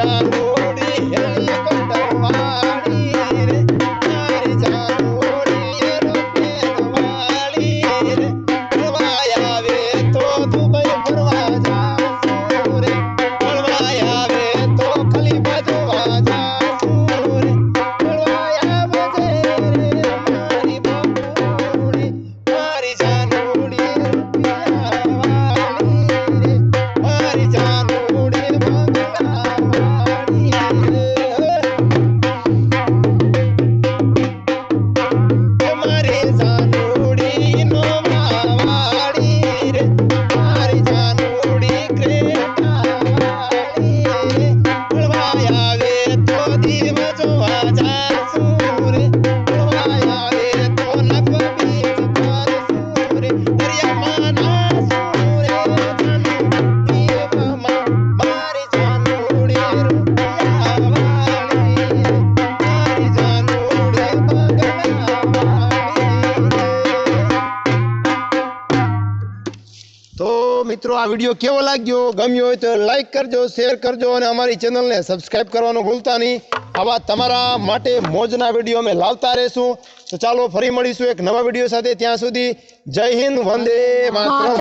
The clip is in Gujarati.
जानो મિત્રો આ વીડિયો કેવો લાગ્યો? ગમ્યો હોય તો લાઈક કરજો શેર કરજો અને અમારી ચેનલને સબસ્ક્રાઈબ કરવાનું ભૂલતા નહીં. આવા તમારા માટે મોજના વીડિયો અમે લાવતા રહેશું. તો ચાલો ફરી મળીશું એક નવા વીડિયો સાથે. ત્યાં સુધી જય હિન્દ વંદે માતરમ.